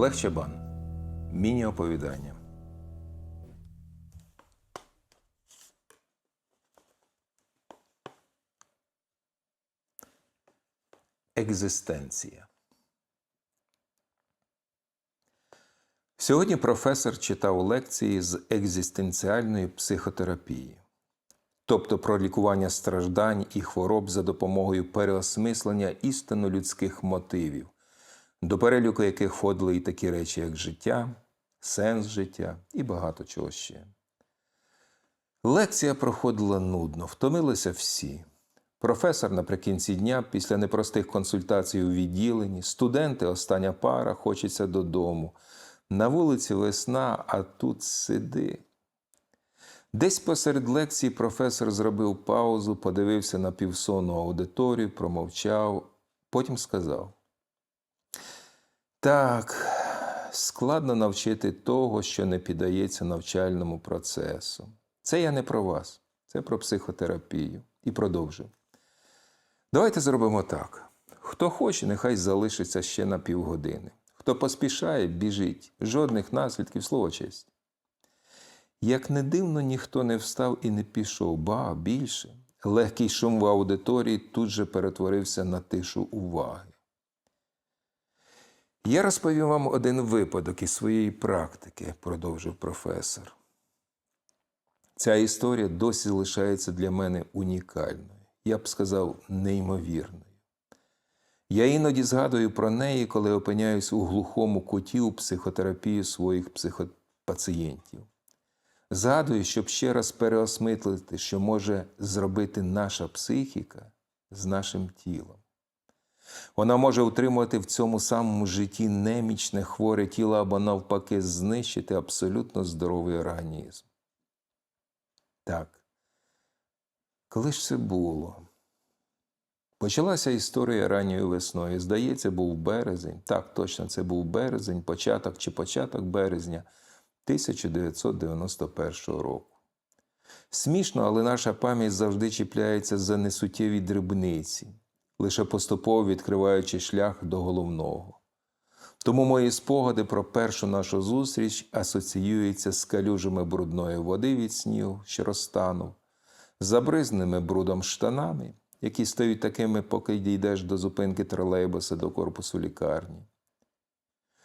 Олег Чабан. Міні-оповідання. Екзистенція. Сьогодні професор читав лекції з екзистенціальної психотерапії, тобто про лікування страждань і хвороб за допомогою переосмислення істинно людських мотивів, до переліку яких входили і такі речі, як життя, сенс життя і багато чого ще. Лекція проходила нудно, втомилися всі. Професор наприкінці дня, після непростих консультацій у відділенні, студенти, остання пара, хочеться додому. На вулиці весна, а тут сиди. Десь посеред лекції професор зробив паузу, подивився на півсонну аудиторію, промовчав, потім сказав: Так, складно навчити того, що не піддається навчальному процесу. Це я не про вас, це про психотерапію. І продовжив. Давайте зробимо так. Хто хоче, нехай залишиться ще на півгодини. Хто поспішає, біжить. Жодних наслідків, слово честь. Як не дивно, ніхто не встав і не пішов, ба більше. Легкий шум в аудиторії тут же перетворився на тишу уваги. Я розповім вам один випадок із своєї практики, продовжив професор. Ця історія досі лишається для мене унікальною, я б сказав, неймовірною. Я іноді згадую про неї, коли опиняюсь у глухому куті у психотерапії своїх психопацієнтів. Згадую, щоб ще раз переосмислити, що може зробити наша психіка з нашим тілом. Вона може утримувати в цьому самому житті немічне хворе тіло або навпаки знищити абсолютно здоровий організм. Так, коли ж це було? Почалася історія ранньою весною. Здається, був березень. Так, точно, це був березень, початок чи початок березня 1991 року. Смішно, але наша пам'ять завжди чіпляється за несуттєві дрібниці, лише поступово відкриваючи шлях до головного. Тому мої спогади про першу нашу зустріч асоціюються з калюжами брудної води від снігу, що розтанув, забризненими брудом штанами, які стають такими, поки дійдеш до зупинки тролейбуса до корпусу лікарні.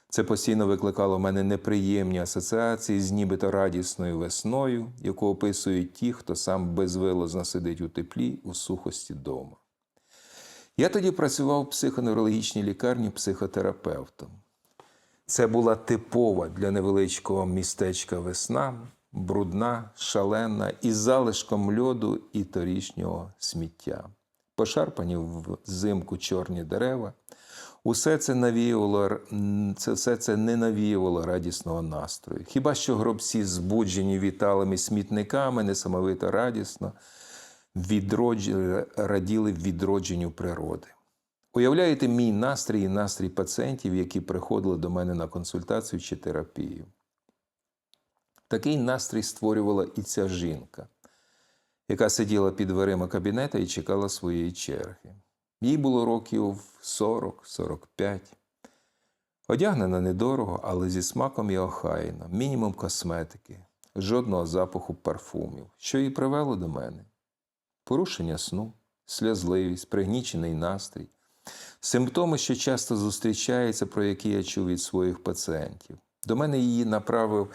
Це постійно викликало в мене неприємні асоціації з нібито радісною весною, яку описують ті, хто сам безвилозно сидить у теплі у сухості дома. Я тоді працював в психоневрологічній лікарні психотерапевтом. Це була типова для невеличкого містечка весна, брудна, шалена, із залишком льоду і торішнього сміття. Пошарпані взимку чорні дерева. Усе це навіювало, це, все це не навіювало радісного настрою. Хіба що гробці, збуджені віталими смітниками, несамовито радісно відродж... раділи відродженню природи. Уявляєте мій настрій і настрій пацієнтів, які приходили до мене на консультацію чи терапію. Такий настрій створювала і ця жінка, яка сиділа під дверима кабінета і чекала своєї черги. Їй було років 40-45. Одягнена недорого, але зі смаком і охайно, мінімум косметики, жодного запаху парфумів, що її привело до мене. Порушення сну, сльозливість, пригнічений настрій, симптоми, що часто зустрічаються, про які я чув від своїх пацієнтів. До мене її направив,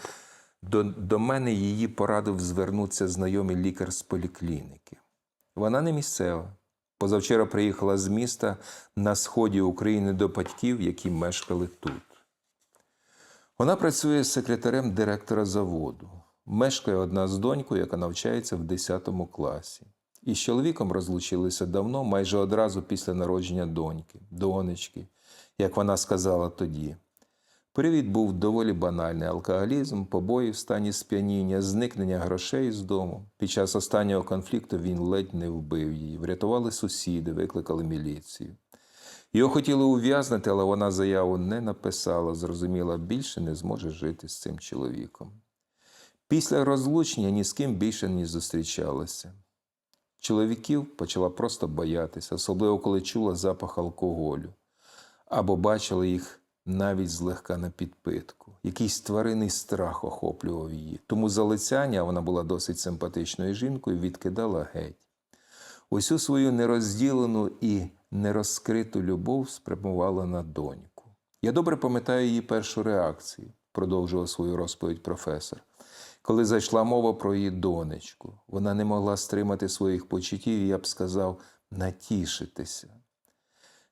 до, до мене її порадив звернутися знайомий лікар з поліклініки. Вона не місцева. Позавчора приїхала з міста на сході України до батьків, які мешкали тут. Вона працює секретарем директора заводу. Мешкає одна з донькою, яка навчається в 10 класі. І з чоловіком розлучилися давно, майже одразу після народження доньки, донечки, як вона сказала тоді. Привід був доволі банальний: алкоголізм, побої в стані сп'яніння, зникнення грошей з дому. Під час останнього конфлікту він ледь не вбив її. Врятували сусіди, викликали міліцію. Його хотіли ув'язнити, але вона заяву не написала, зрозуміла, більше не зможе жити з цим чоловіком. Після розлучення ні з ким більше не зустрічалася. Чоловіків почала просто боятися, особливо коли чула запах алкоголю або бачила їх навіть злегка на підпитку. Якийсь тваринний страх охоплював її. Тому залицяння, вона була досить симпатичною жінкою, відкидала геть. Усю свою нерозділену і нерозкриту любов спрямувала на доньку. Я добре пам'ятаю її першу реакцію, продовжував свою розповідь професор. Коли зайшла мова про її донечку, вона не могла стримати своїх почуттів, і я б сказав, натішитися.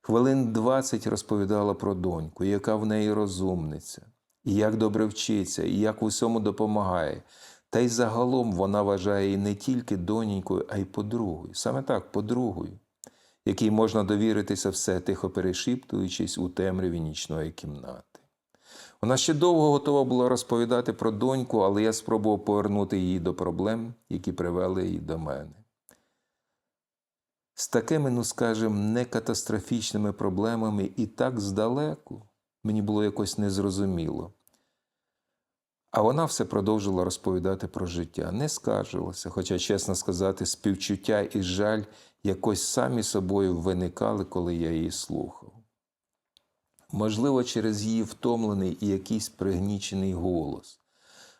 Хвилин двадцять розповідала про доньку, яка в неї розумниця, і як добре вчиться, і як в усьому допомагає. Та й загалом вона вважає її не тільки донькою, а й подругою. Саме так, подругою, якій можна довіритися все, тихо перешіптуючись у темряві нічної кімнати. Вона ще довго готова була розповідати про доньку, але я спробував повернути її до проблем, які привели її до мене. З такими, ну скажем, не катастрофічними проблемами і так здалеку мені було якось незрозуміло. А вона все продовжила розповідати про життя, не скаржилася, хоча, чесно сказати, співчуття і жаль якось самі собою виникали, коли я її слухав. Можливо, через її втомлений і якийсь пригнічений голос,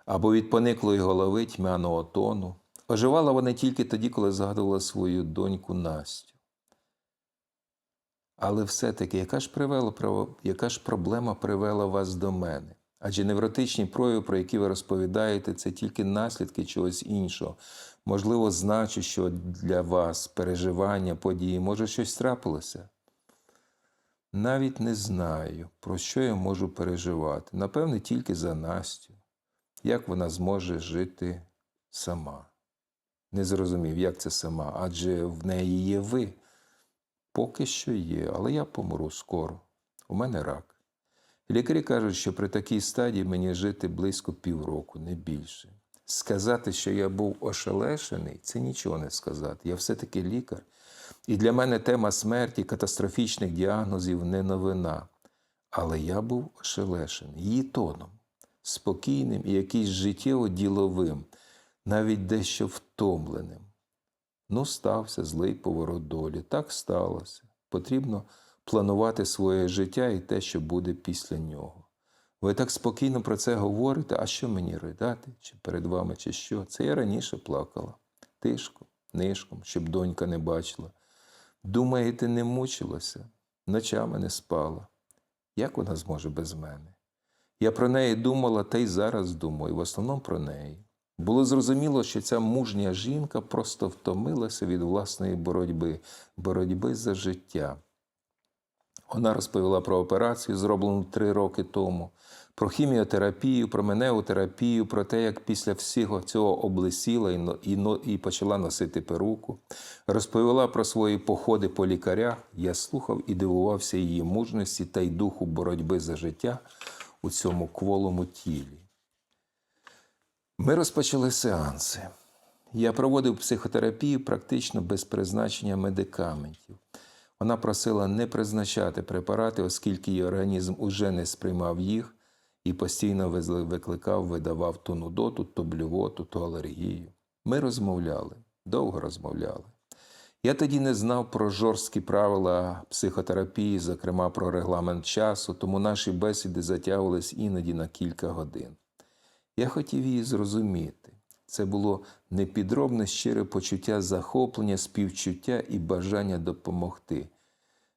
або від пониклої голови тьмяного тону. Оживала вона тільки тоді, коли згадувала свою доньку Настю. Але все-таки, яка ж, привела, яка ж проблема привела вас до мене? Адже невротичні прояви, про які ви розповідаєте, це тільки наслідки чогось іншого. Можливо, значить, що для вас переживання, події, може, щось трапилося? Навіть не знаю, про що я можу переживати. Напевне, тільки за Настю, як вона зможе жити сама. Не зрозумів, як це сама, адже в неї є ви. Поки що є, але я помру скоро. У мене рак. Лікарі кажуть, що при такій стадії мені жити близько півроку, не більше. Сказати, що я був ошелешений, це нічого не сказати. Я все-таки лікар. І для мене тема смерті, катастрофічних діагнозів не новина. Але я був ошелешений її тоном, спокійним і якийсь життєво діловим, навіть дещо втомленим. Ну, стався злий поворот долі. Так сталося. Потрібно планувати своє життя і те, що буде після нього. Ви так спокійно про це говорите, а що мені ридати, чи перед вами, чи що? Це я раніше плакала. Тишком, нишком, щоб донька не бачила. Думаєте, не мучилася, ночами не спала. Як вона зможе без мене? Я про неї думала, та й зараз думаю, в основному про неї. Було зрозуміло, що ця мужня жінка просто втомилася від власної боротьби, боротьби за життя. Вона розповіла про операцію, зроблену три роки тому, про хіміотерапію, про менеотерапію, про те, як після всього цього облесіла і, і, і почала носити перуку. Розповіла про свої походи по лікарях. Я слухав і дивувався її мужності та й духу боротьби за життя у цьому кволому тілі. Ми розпочали сеанси. Я проводив психотерапію практично без призначення медикаментів. Вона просила не призначати препарати, оскільки її організм уже не сприймав їх і постійно викликав, видавав то нудоту, то блювоту, то алергію. Ми розмовляли, довго розмовляли. Я тоді не знав про жорсткі правила психотерапії, зокрема про регламент часу, тому наші бесіди затягувались іноді на кілька годин. Я хотів її зрозуміти. Це було непідробне щире почуття захоплення, співчуття і бажання допомогти.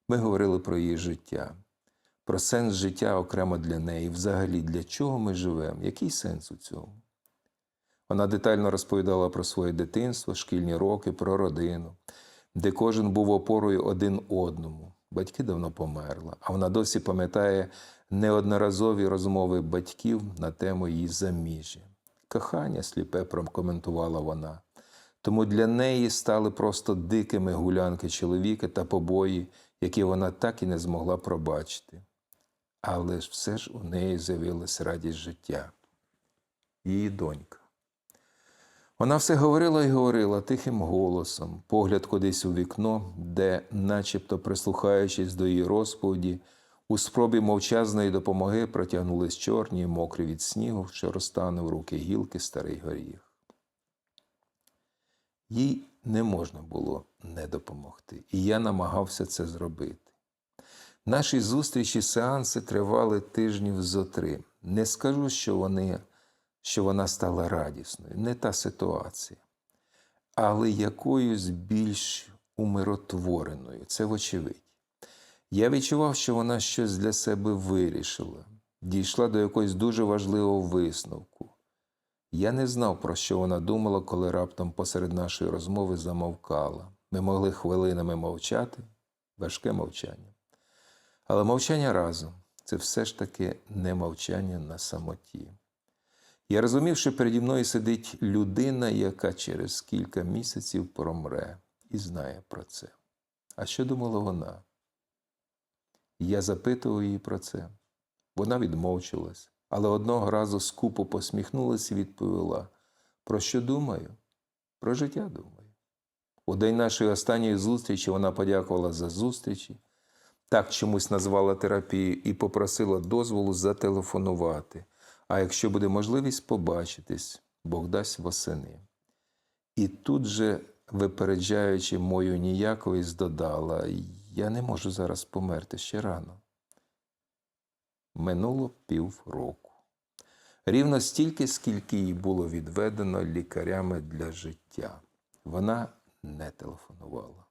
Ми говорили про її життя, про сенс життя окремо для неї, взагалі, для чого ми живемо, який сенс у цьому. Вона детально розповідала про своє дитинство, шкільні роки, про родину, де кожен був опорою один одному. Батьки давно померли, а вона досі пам'ятає неодноразові розмови батьків на тему її заміжжя. Кохання сліпе прокоментувала вона. Тому для неї стали просто дикими гулянки чоловіка та побої, які вона так і не змогла пробачити. Але ж все ж у неї з'явилася радість життя, її донька. Вона все говорила і говорила тихим голосом, погляд кудись у вікно, де, начебто прислухаючись до її розповіді, у спробі мовчазної допомоги протягнулись чорні, мокрі від снігу, що розтанув руки гілки старий горіх. Їй не можна було не допомогти, і я намагався це зробити. Наші зустрічі сеанси тривали тижнів зо три. Не скажу, що, вони, що вона стала радісною, не та ситуація, але якоюсь більш умиротвореною, це вочевидь. Я відчував, що вона щось для себе вирішила, дійшла до якогось дуже важливого висновку. Я не знав, про що вона думала, коли раптом посеред нашої розмови замовкала. Ми могли хвилинами мовчати, важке мовчання. Але мовчання разом це все ж таки не мовчання на самоті. Я розумів, що переді мною сидить людина, яка через кілька місяців промре і знає про це. А що думала вона? Я запитував її про це. Вона відмовчилась, але одного разу скупо посміхнулася і відповіла: Про що думаю? Про життя думаю. У день нашої останньої зустрічі вона подякувала за зустрічі, так чомусь назвала терапію і попросила дозволу зателефонувати. А якщо буде можливість побачитись, Бог дасть восени. І тут же, випереджаючи мою ніяковість, додала: Я не можу зараз померти ще рано. Минуло півроку. Рівно стільки, скільки їй було відведено лікарями для життя. Вона не телефонувала.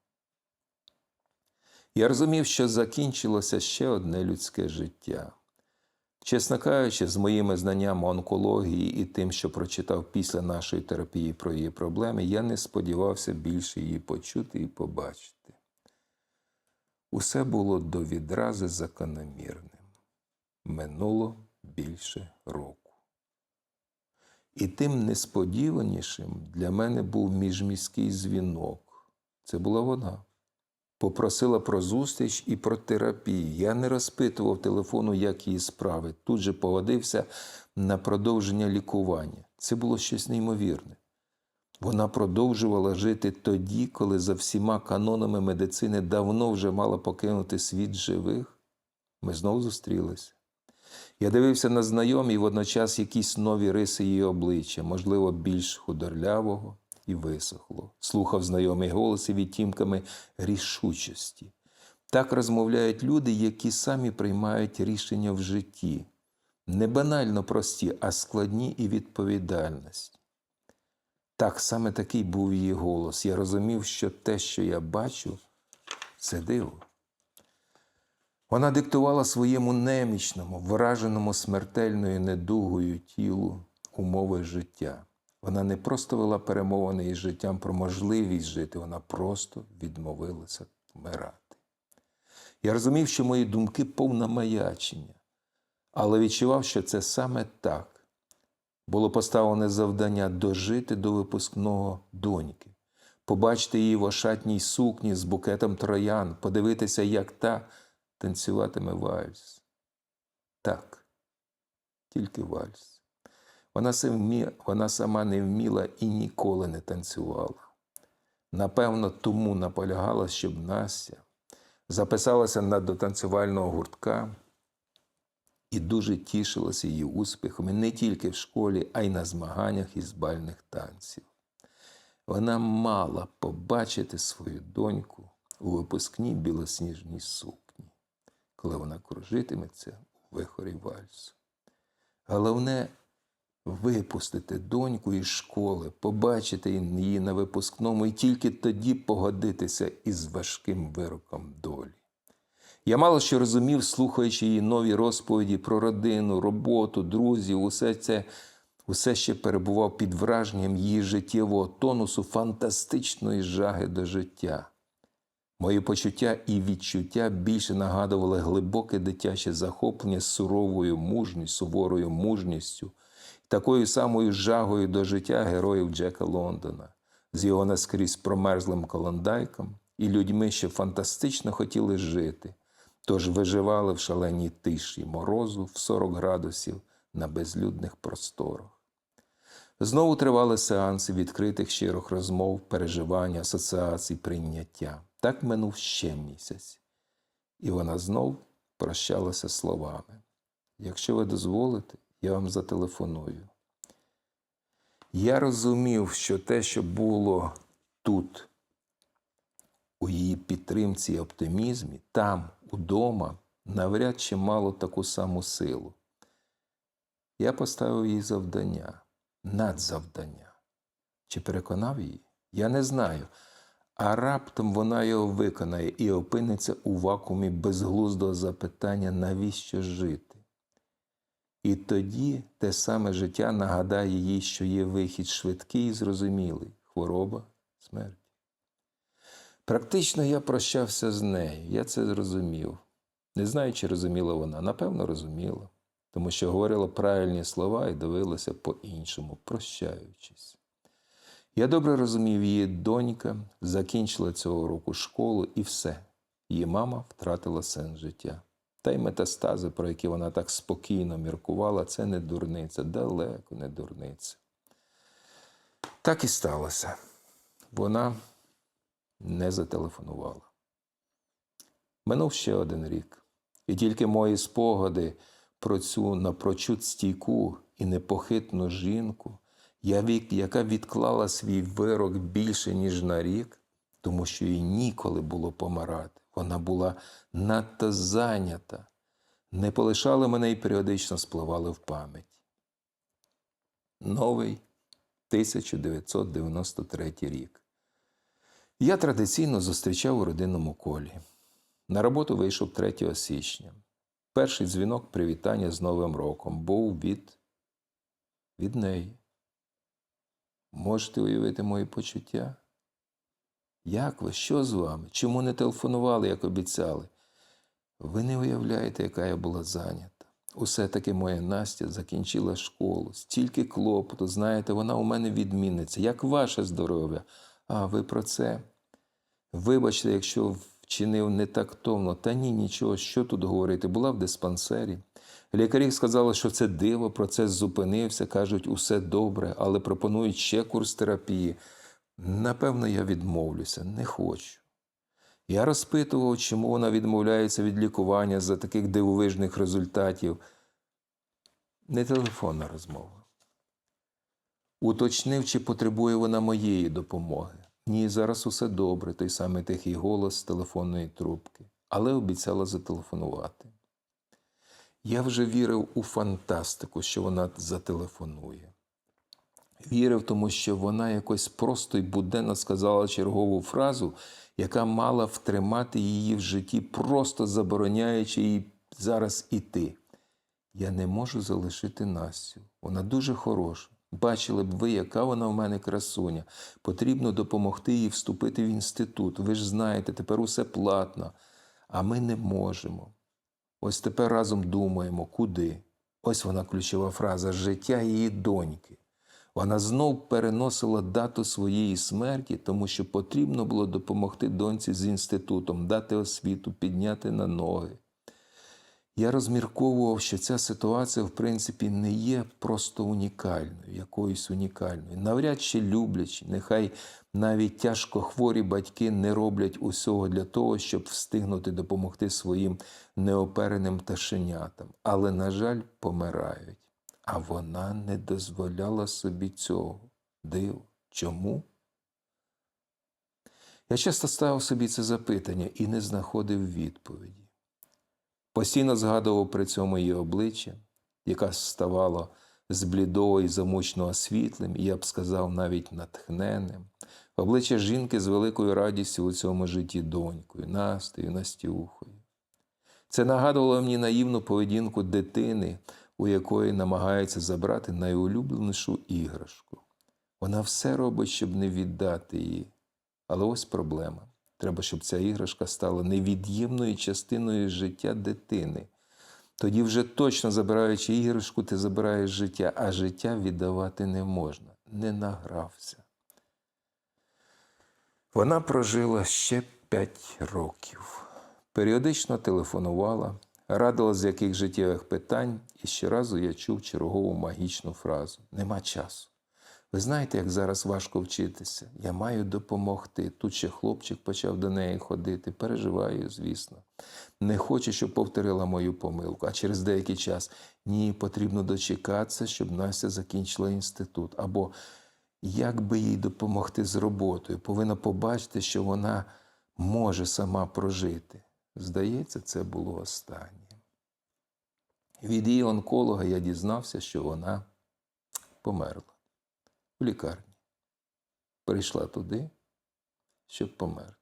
Я розумів, що закінчилося ще одне людське життя. Чесно кажучи, з моїми знаннями онкології і тим, що прочитав після нашої терапії про її проблеми, я не сподівався більше її почути і побачити. Усе було до відрази закономірним. Минуло більше року. І тим несподіванішим для мене був міжміський дзвінок. Це була вона. Попросила про зустріч і про терапію. Я не розпитував телефону, як її справи. Тут же погодився на продовження лікування. Це було щось неймовірне. Вона продовжувала жити тоді, коли за всіма канонами медицини давно вже мала покинути світ живих. Ми знову зустрілися. Я дивився на знайомі і водночас якісь нові риси її обличчя, можливо, більш худорлявого і висохло. Слухав знайомий голос і відтімками рішучості. Так розмовляють люди, які самі приймають рішення в житті. Не банально прості, а складні і відповідальність. Так саме такий був її голос. Я розумів, що те, що я бачу, це диво. Вона диктувала своєму немічному, враженому смертельною недугою тілу умови життя. Вона не просто вела перемовини із життям про можливість жити, вона просто відмовилася вмирати. Я розумів, що мої думки повне маячення, але відчував, що це саме так. Було поставлене завдання дожити до випускного доньки, побачити її в ошатній сукні з букетом троян, подивитися, як та танцюватиме вальс. Так, тільки вальс. Вона. Вона сама не вміла і ніколи не танцювала. Напевно, тому наполягала, щоб Настя записалася на до танцювального гуртка і дуже тішилася її успіхами не тільки в школі, а й на змаганнях із бальних танців. Вона мала побачити свою доньку у випускній білосніжній сукні, коли вона кружитиметься у вихорі вальсу. Головне випустити доньку із школи, побачити її на випускному і тільки тоді погодитися із важким вироком долі. Я мало що розумів, слухаючи її нові розповіді про родину, роботу, друзів, усе це усе ще перебував під враженням її життєвого тонусу фантастичної жаги до життя. Мої почуття і відчуття більше нагадували глибоке дитяче захоплення суровою мужністю, суворою мужністю, такою самою жагою до життя героїв Джека Лондона, з його наскрізь промерзлим колондайком і людьми, що фантастично хотіли жити, тож виживали в шаленій тиші морозу в 40 градусів на безлюдних просторах. Знову тривали сеанси відкритих щирих розмов, переживань, асоціацій, прийняття. Так минув ще місяць. І вона знов прощалася словами. Якщо ви дозволите, я вам зателефоную. Я розумів, що те, що було тут, у її підтримці і оптимізмі, там, удома навряд чи мало таку саму силу. Я поставив їй завдання, надзавдання. Чи переконав її? Я не знаю. А раптом вона його виконає і опиниться у вакуумі безглуздого запитання, навіщо жити? І тоді те саме життя нагадає їй, що є вихід швидкий і зрозумілий хвороба, смерть. Практично я прощався з нею, я це зрозумів. Не знаю, чи розуміла вона, напевно, розуміла, тому що говорила правильні слова і дивилася по-іншому, прощаючись. Я добре розумів, її донька закінчила цього року школу і все. Її мама втратила сенс життя. Та й метастази, про які вона так спокійно міркувала, це не дурниця, далеко не дурниця. Так і сталося. Вона не зателефонувала. Минув ще один рік, і тільки мої спогади про цю напрочуд стійку і непохитну жінку, яка відклала свій вирок більше, ніж на рік, тому що їй ніколи було помирати. Вона була надто зайнята, не полишали мене і періодично спливали в пам'ять. Новий 1993 рік. Я традиційно зустрічав у родинному колі. На роботу вийшов 3 січня. Перший дзвінок привітання з Новим роком був від, від неї. Можете уявити мої почуття? Як ви? Що з вами? Чому не телефонували, як обіцяли? Ви не уявляєте, яка я була зайнята. Усе таки моя Настя закінчила школу, стільки клопоту, знаєте, вона у мене відмінниця. Як ваше здоров'я? А ви про це? Вибачте, якщо вчинив не тактовно, та ні, нічого, що тут говорити, була в диспансері. Лікарі сказали, що це диво, процес зупинився, кажуть, усе добре, але пропонують ще курс терапії. Напевно, я відмовлюся, не хочу. Я розпитував, чому вона відмовляється від лікування за таких дивовижних результатів. Не телефонна розмова. Уточнив, чи потребує вона моєї допомоги. Ні, зараз усе добре, той самий тихий голос з телефонної трубки, але обіцяла зателефонувати. Я вже вірив у фантастику, що вона зателефонує. Вірив, тому що вона якось просто й буденно сказала чергову фразу, яка мала втримати її в житті, просто забороняючи їй зараз іти. Я не можу залишити Настю. Вона дуже хороша. Бачили б ви, яка вона в мене красуня. Потрібно допомогти їй вступити в інститут. Ви ж знаєте, тепер усе платно, а ми не можемо. Ось тепер разом думаємо, куди. Ось вона ключова фраза життя її доньки. Вона знов переносила дату своєї смерті, тому що потрібно було допомогти доньці з інститутом, дати освіту, підняти на ноги. Я розмірковував, що ця ситуація, в принципі, не є просто унікальною, якоюсь унікальною. Навряд чи люблячи, нехай навіть тяжко хворі батьки не роблять усього для того, щоб встигнути допомогти своїм неопереним пташенятам, але, на жаль, помирають. А вона не дозволяла собі цього. Диво. Чому? Я часто ставив собі це запитання і не знаходив відповіді. Постійно згадував при цьому її обличчя, яке ставало з блідого і замучного світлим, і я б сказав, навіть натхненним. Обличчя жінки з великою радістю у цьому житті донькою, Настею, Настюхою. Це нагадувало мені наївну поведінку дитини, у якої намагається забрати найулюбленішу іграшку. Вона все робить, щоб не віддати її. Але ось проблема. Треба, щоб ця іграшка стала невід'ємною частиною життя дитини. Тоді, вже точно забираючи іграшку, ти забираєш життя, а життя віддавати не можна. Не награвся. Вона прожила ще п'ять років. Періодично телефонувала, радила з яких життєвих питань, і щоразу я чув чергову магічну фразу: Нема часу. Ви знаєте, як зараз важко вчитися? Я маю допомогти. Тут ще хлопчик почав до неї ходити. Переживаю, звісно. Не хочу, щоб повторила мою помилку, а через деякий час ні, потрібно дочекатися, щоб Настя закінчила інститут. Або як би їй допомогти з роботою, повинна побачити, що вона може сама прожити. Здається, це було останнє. Від її онколога я дізнався, що вона померла в лікарні. Прийшла туди, щоб померти.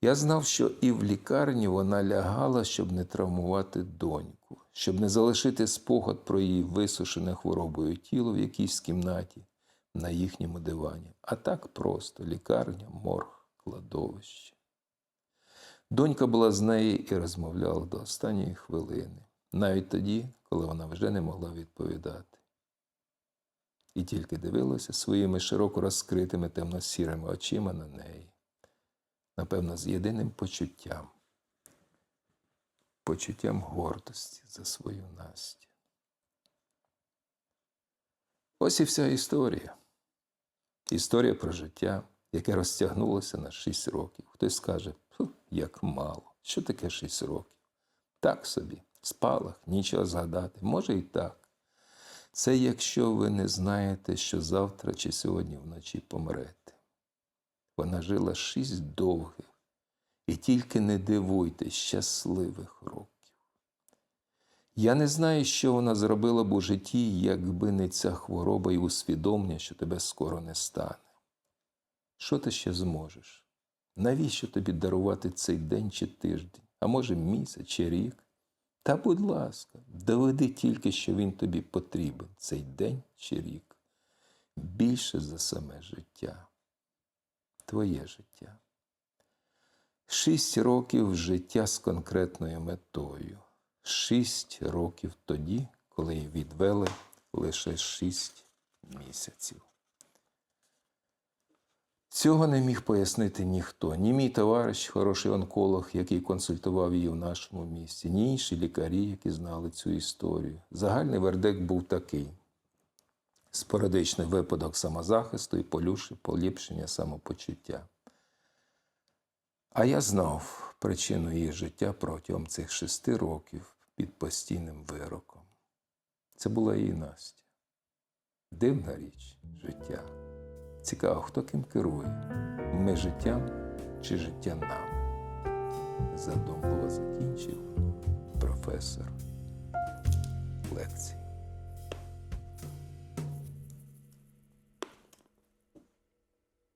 Я знав, що і в лікарні вона лягала, щоб не травмувати доньку, щоб не залишити спогад про її висушене хворобою тіло в якійсь кімнаті на їхньому дивані. А так просто лікарня, морг, кладовище. Донька була з нею і розмовляла до останньої хвилини, навіть тоді, коли вона вже не могла відповідати. І тільки дивилася своїми широко розкритими темно-сірими очима на неї напевно, з єдиним почуттям, почуттям гордості за свою Настю. Ось і вся історія. Історія про життя, яке розтягнулося на 6 років. Хтось скаже, як мало. Що таке 6 років? Так собі, спалах, нічого згадати. Може і так. Це якщо ви не знаєте, що завтра чи сьогодні вночі помрете. Вона жила шість довгих, і тільки не дивуйте щасливих років. Я не знаю, що вона зробила б у житті, якби не ця хвороба і усвідомлення, що тебе скоро не стане. Що ти ще зможеш? Навіщо тобі дарувати цей день чи тиждень, а може місяць чи рік? Та, будь ласка, доведи тільки, що він тобі потрібен, цей день чи рік, більше за саме життя твоє життя. Шість років життя з конкретною метою. Шість років тоді, коли відвели лише шість місяців. Цього не міг пояснити ніхто, ні мій товариш, хороший онколог, який консультував її в нашому місті, ні інші лікарі, які знали цю історію. Загальний вердикт був такий: спорадичний випадок самозахисту і поліпшення самопочуття. А я знав причину її життя протягом цих шести років під постійним вироком. Це була її Настя. Дивна річ життя. Цікаво, хто ким керує? Ми життям чи життя нам? Задумливо закінчив професор лекції.